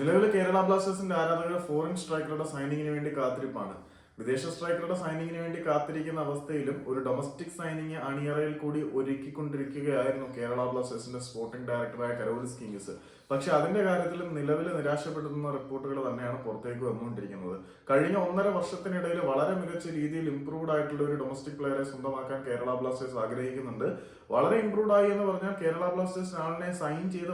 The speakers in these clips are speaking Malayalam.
നിലവിൽ കേരള ബ്ലാസ്റ്റേഴ്സിന്റെ ആരാധകർ ഫോറിൻ സ്ട്രൈക്കറുടെ സൈനിങ്ങിന് വേണ്ടി കാത്തിരിപ്പാണ്. വിദേശ സ്ട്രൈക്കറുടെ സൈനിങ്ങിന് വേണ്ടി കാത്തിരിക്കുന്ന അവസ്ഥയിലും ഒരു ഡൊമസ്റ്റിക് സൈനിങ് അണിയറയിൽ കൂടി ഒരുക്കിക്കൊണ്ടിരിക്കുകയായിരുന്നു കേരള ബ്ലാസ്റ്റേഴ്സിന്റെ സ്പോർട്ടിംഗ് ഡയറക്ടറായ കരോലിസ് കിങ്സ് പക്ഷെ അതിന്റെ കാര്യത്തിലും നിലവിൽ നിരാശപ്പെടുത്തുന്ന റിപ്പോർട്ടുകൾ തന്നെയാണ് പുറത്തേക്ക് വന്നുകൊണ്ടിരിക്കുന്നത്. കഴിഞ്ഞ ഒന്നര വർഷത്തിനിടയിൽ വളരെ മികച്ച രീതിയിൽ ഇംപ്രൂവ്ഡ് ആയിട്ടുള്ള ഒരു ഡൊമസ്റ്റിക് പ്ലെയറെ സ്വന്തമാക്കാൻ കേരള ബ്ലാസ്റ്റേഴ്സ് ആഗ്രഹിക്കുന്നുണ്ട്. വളരെ ഇംപ്രൂവ്ഡ് ആയി എന്ന് പറഞ്ഞാൽ കേരള ബ്ലാസ്റ്റേഴ്സ് ആളിനെ സൈൻ ചെയ്ത്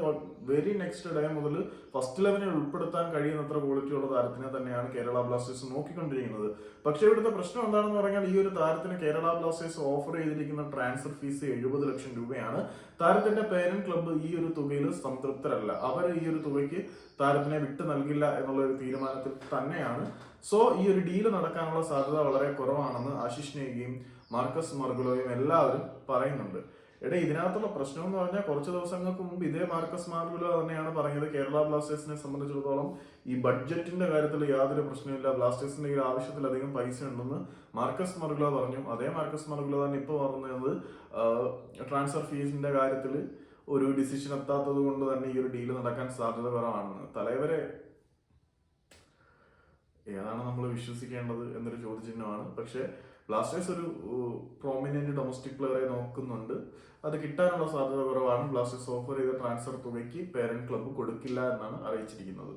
വെരി നെക്സ്റ്റ് ഡേ മുതൽ ഫസ്റ്റ് ലെവനിൽ ഉൾപ്പെടുത്താൻ കഴിയുന്നത്ര ക്വാളിറ്റി ഉള്ള താരത്തിനെ തന്നെയാണ് കേരള ബ്ലാസ്റ്റേഴ്സ് നോക്കിക്കൊണ്ടിരിക്കുന്നത്. പക്ഷേ ഇവിടുത്തെ പ്രശ്നം എന്താണെന്ന് പറഞ്ഞാൽ ഈ ഒരു താരത്തിന് കേരള ബ്ലാസ്റ്റേഴ്സ് ഓഫർ ചെയ്തിരിക്കുന്ന ട്രാൻസ്ഫർ ഫീസ് എഴുപത് ലക്ഷം രൂപയാണ്. താരത്തിന്റെ പേരന്റ് ക്ലബ്ബ് ഈ ഒരു തുകയിൽ സംതൃപ്തരല്ല. അവർ ഈ ഒരു തുകയ്ക്ക് താരത്തിനെ വിട്ടു നൽകില്ല എന്നുള്ള ഒരു തീരുമാനത്തിൽ തന്നെയാണ്. സോ ഈ ഒരു ഡീൽ നടക്കാനുള്ള സാധ്യത വളരെ കുറവാണെന്ന് ആശിഷ് നേഗിയും മാർക്കസ് മർഗുലോയും എല്ലാവരും പറയുന്നുണ്ട്. എടാ ഇതിനകത്തുള്ള പ്രശ്നം എന്ന് പറഞ്ഞാൽ കുറച്ച് ദിവസങ്ങൾക്ക് മുമ്പ് ഇതേ മാർക്കസ് മാർഗുലോ തന്നെയാണ് പറഞ്ഞത് കേരള ബ്ലാസ്റ്റേഴ്സിനെ സംബന്ധിച്ചിടത്തോളം ഈ ബഡ്ജറ്റിന്റെ കാര്യത്തിൽ യാതൊരു പ്രശ്നമില്ല ബ്ലാസ്റ്റേഴ്സിന്റെ ഈ ആവശ്യത്തിലധികം പൈസ ഉണ്ടെന്ന് മാർക്കസ് മർഗുലോ പറഞ്ഞു. അതേ മാർക്കസ് മർഗുലോ തന്നെ ഇപ്പോൾ പറഞ്ഞത് ട്രാൻസ്ഫർ ഫീസിന്റെ കാര്യത്തിൽ ഒരു ഡിസിഷൻ എത്താത്തത് കൊണ്ട് തന്നെ ഈ ഒരു ഡീൽ നടക്കാൻ സാധ്യത കുറവാണെന്ന്. തലവരെ ഏതാണ് നമ്മൾ വിശ്വസിക്കേണ്ടത് എന്നൊരു ചോദ്യചിഹ്നമാണ്. പക്ഷേ ബ്ലാസ്റ്റേഴ്സ് ഒരു പ്രോമിനന്റ് ഡൊമസ്റ്റിക് പ്ലെയറെ നോക്കുന്നുണ്ട്. അത് കിട്ടാനുള്ള സാധ്യത കുറവാണ്. ബ്ലാസ്റ്റേഴ്സ് ഓഫർ ചെയ്ത ട്രാൻസ്ഫർ തുകയ്ക്ക് പേരന്റ് ക്ലബ്ബ് കൊടുക്കില്ല എന്നാണ് അറിയിച്ചിരിക്കുന്നത്.